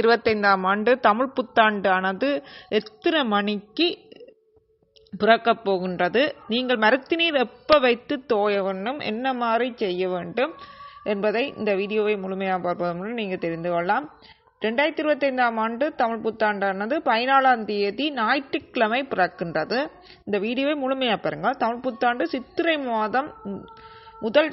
இருபத்தைந்தாம் ஆண்டு தமிழ் புத்தாண்டானது எத்தனை மணிக்கு பிறக்கப் போகின்றது? நீங்கள் மரத்தினீர் எப்போ வைத்து தோய வேண்டும்? என்ன மாதிரி செய்ய வேண்டும்? என்பதை இந்த வீடியோவை முழுமையாக பார்ப்பதன் மூலம் நீங்கள் தெரிந்து கொள்ளலாம். ரெண்டாயிரத்தி இருபத்தைந்தாம் ஆண்டு தமிழ் புத்தாண்டானது பதினாலாம் தேதி ஞாயிற்றுக்கிழமை பிறக்கின்றது. இந்த வீடியோவை முழுமையாக பாருங்கள். தமிழ் புத்தாண்டு சித்திரை மாதம் முதல்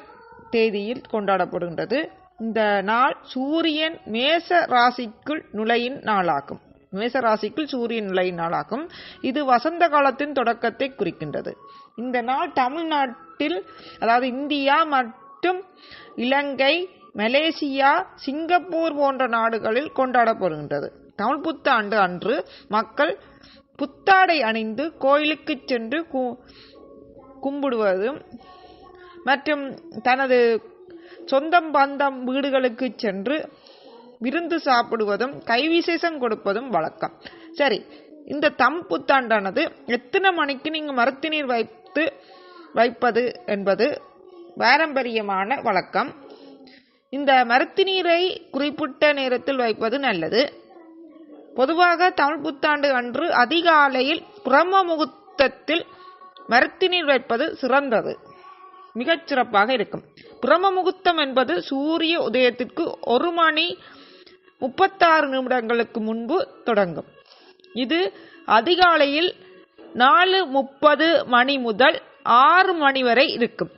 தேதியில் கொண்டாடப்படுகின்றது. இந்த நாள் சூரியன் மேச ராசிக்குள் நுழையின் நாளாகும். மேச ராசிக்குள் சூரியன் நுழையின் நாளாகும். இது வசந்த காலத்தின் தொடக்கத்தை குறிக்கின்றது. இந்த நாள் தமிழ்நாட்டில் அதாவது இந்தியா மற்றும் இலங்கை மலேசியா சிங்கப்பூர் போன்ற நாடுகளில் கொண்டாடப்படுகின்றது. தமிழ் புத்தாண்டு அன்று மக்கள் புத்தாடை அணிந்து கோயிலுக்கு சென்று கும்பிடுவதும் மற்றும் தனது சொந்தம் பந்தம் வீடுகளுக்கு சென்று விருந்து சாப்பிடுவதும் கைவிசேஷம் கொடுப்பதும் வழக்கம். சரி இந்த தம் புத்தாண்டானது எத்தனை மணிக்கு நீங்கள் மரத்தினீர் வைத்து வைப்பது என்பது பாரம்பரியமான வழக்கம். இந்த மரத்தினீரை குறிப்பிட்ட நேரத்தில் வைப்பது நல்லது. பொதுவாக தமிழ் புத்தாண்டு அன்று அதிகாலையில் பிரம்ம முகூர்த்தத்தில் மரத்தினீர் வைப்பது சிறந்தது. மிகச் சிறப்பாக இருக்கும். பிரம்ம முகூர்த்தம் என்பது சூரிய உதயத்திற்கு ஒரு மணி முப்பத்தாறு நிமிடங்களுக்கு முன்பு தொடங்கும். இது அதிகாலையில் நாலு முப்பது மணி முதல் ஆறு மணி வரை இருக்கும்.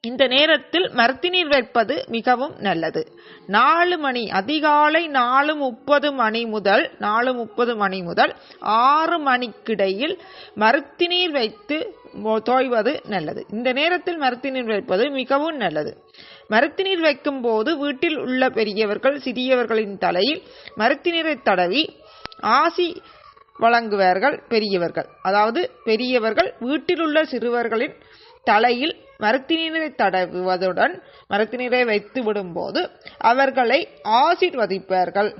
இந்த நேரத்தில் மரத்தினீர் வைப்பது மிகவும் நல்லது. நாலு மணி அதிகாலை நாலு முப்பது மணி முதல் நாலு முப்பது மணி முதல் ஆறு மணிக்கிடையில் மருத்தினீர் வைத்து தோய்வது நல்லது. இந்த நேரத்தில் மரத்தினீர் வைப்பது மிகவும் நல்லது. மரத்தினீர் வைக்கும் போது வீட்டில் உள்ள பெரியவர்கள் சிறியவர்களின் தலையில் மரத்தினீரை தடவி ஆசி வழங்குவார்கள் பெரியவர்கள். அதாவது பெரியவர்கள் வீட்டில் உள்ள சிறுவர்களின் தலையில் மரத்தினீரை தடவுவதுடன் மரத்தினீரை வைத்து விடும்போது அவர்களை ஆசிர்வதிப்பார்கள்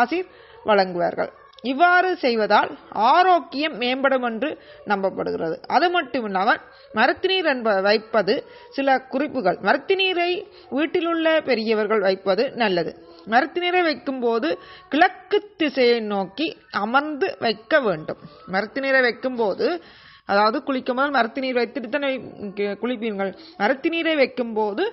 ஆசிர் வழங்குவார்கள். இவ்வாறு செய்வதால் ஆரோக்கியம் மேம்படும் என்று நம்பப்படுகிறது. அது மட்டுமில்லாமல் மரத்தினீர் என்ப வைப்பது சில குறிப்புகள். மரத்தினீரை வீட்டிலுள்ள பெரியவர்கள் வைப்பது நல்லது. மரத்தினீரை வைக்கும்போது கிழக்கு திசையை நோக்கி அமர்ந்து வைக்க வேண்டும். மரத்தினீரை வைக்கும்போது அதாவது குளிக்கும் போது மரத்து நீர் வைத்துட்டு தானே குளிப்பீர்கள். மரத்து நீரை வைக்கும்போது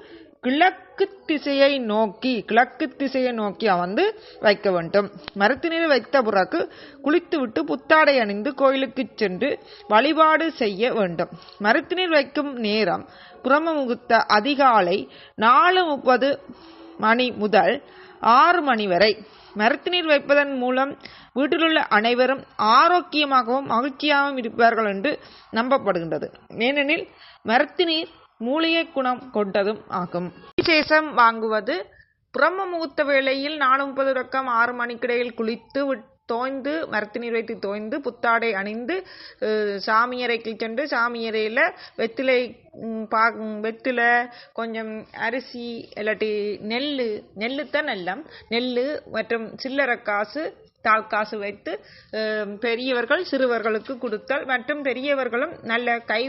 கிழக்கு திசையை நோக்கி கிழக்கு திசையை நோக்கி அமர்ந்து வைக்க வேண்டும். மரத்து வைத்த பிறகு குளித்துவிட்டு புத்தாடை அணிந்து கோயிலுக்கு சென்று வழிபாடு செய்ய வேண்டும். மரத்து வைக்கும் நேரம் புறம முகுத்த அதிகாலை நாலு முப்பது மணி முதல் ஆறு மணி வரை. மரத்து வைப்பதன் மூலம் வீட்டிலுள்ள அனைவரும் ஆரோக்கியமாகவும் மகிழ்ச்சியாகவும் இருப்பார்கள் என்று நம்பப்படுகின்றது. ஏனெனில் மருத்துநீர் மூலிகை குணம் கொண்டதும் ஆகும். விசேஷம் வாங்குவது. பிரம்ம முகூர்த்த வேளையில் நாலு முப்பது ரொக்கம் ஆறு மணிக்கிடையில் குளித்து தோய்ந்து மரத்து நீர் வைத்து தோய்ந்து புத்தாடை அணிந்து சாமியறைக்கு சென்று சாமியறையில் வெத்திலை பா வெத்திலை கொஞ்சம் அரிசி இல்லாட்டி நெல் நெல் தான் நெல் மற்றும் சில்லறை காசு தாள் காசு வைத்து பெரியவர்கள் சிறுவர்களுக்கு கொடுத்தல் மற்றும் பெரியவர்களும் நல்ல கை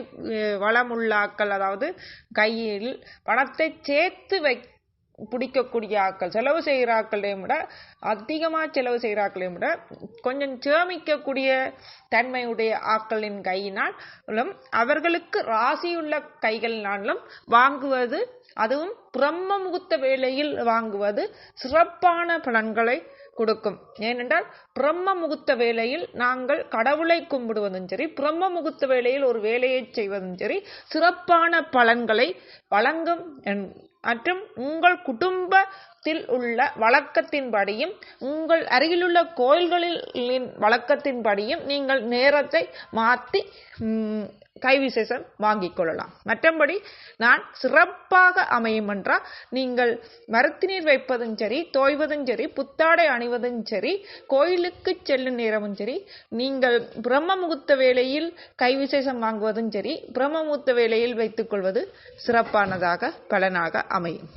வளமுள்ளாக்கள் அதாவது கையில் பணத்தை சேர்த்து வை பிடிக்கக்கூடிய ஆக்கள் செலவு செய்கிற ஆக்களையும் விட அதிகமாக செலவு செய்கிற ஆக்களையும் விட கொஞ்சம் சேமிக்கக்கூடிய தன்மையுடைய ஆக்களின் கையினாலும் அவர்களுக்கு ராசியுள்ள கைகளினாலும் வாங்குவது அதுவும் பிரம்ம முகூர்த்த வேளையில் வாங்குவது சிறப்பான பலன்களை கொடுக்கும். ஏனென்றால் பிரம்ம முகூர்த்த வேளையில் நாங்கள் கடவுளை கும்பிடுவதும் சரி பிரம்ம முகூர்த்த வேளையில் ஒரு வேலையை செய்வதும் சரி சிறப்பான பலன்களை வழங்கும் மற்றும் உங்கள் குடும்பத்தில் உள்ள வழக்கத்தின்படியும் உங்கள் அருகிலுள்ள கோயில்களின் வழக்கத்தின்படியும் நீங்கள் நேரத்தை மாற்றி கைவிசேஷம் வாங்கிக் கொள்ளலாம். மற்றபடி நான் சிறப்பாக அமையும் என்றால் நீங்கள் மரத்தினீர் வைப்பதும் சரி தோய்வதும் சரி புத்தாடை அணிவதும் சரி கோயிலுக்கு செல்லும் நேரமும் சரி நீங்கள் பிரம்ம முகூர்த்த வேளையில் கைவிசேஷம் வாங்குவதும் சரி பிரம்ம முகூர்த்த வேளையில் வைத்துக்கொள்வது சிறப்பானதாக பலனாக அமையும்.